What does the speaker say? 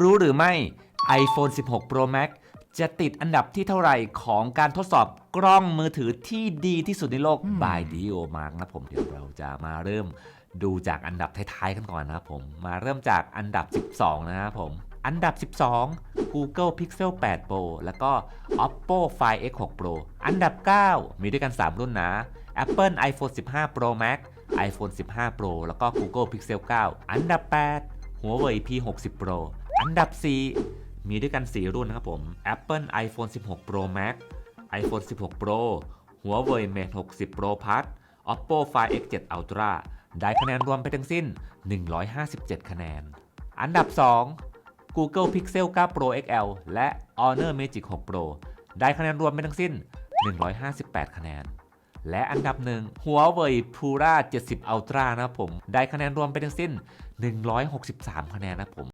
รู้หรือไม่ iPhone 16 Pro Max จะติดอันดับที่เท่าไหร่ของการทดสอบกล้องมือถือที่ดีที่สุดในโลก by Dio Mark นะผมเดี๋ยวเราจะมาเริ่มดูจากอันดับท้ายๆกันก่อนนะครับผม มาเริ่มจากอันดับ 12 นะครับผม อันดับ 12 Google Pixel 8 Pro แล้วก็ Oppo Find X6 Pro อันดับ 9 มีด้วยกัน 3 รุ่นนะ Apple iPhone 15 Pro Max iPhone 15 Pro แล้วก็ Google Pixel 9 อันดับ 8 Huawei P60 Pro อันดับ 4 มีด้วยกัน 4 รุ่นนะครับผม Apple iPhone 16 Pro Max iPhone 16 Pro Huawei Mate 60 Pro Plus Oppo Find X7 Ultra ได้คะแนนรวมไปทั้งสิ้น 157 คะแนน อันดับ 2 Google Pixel 9 Pro XL และ Honor Magic 6 Pro ได้คะแนนรวมไปทั้งสิ้น 158 คะแนน และอันดับหนึ่ง Huawei Pura 70 Ultra นะครับผม ได้คะแนนรวมไปทั้งสิ้น 163 คะแนนนะครับผม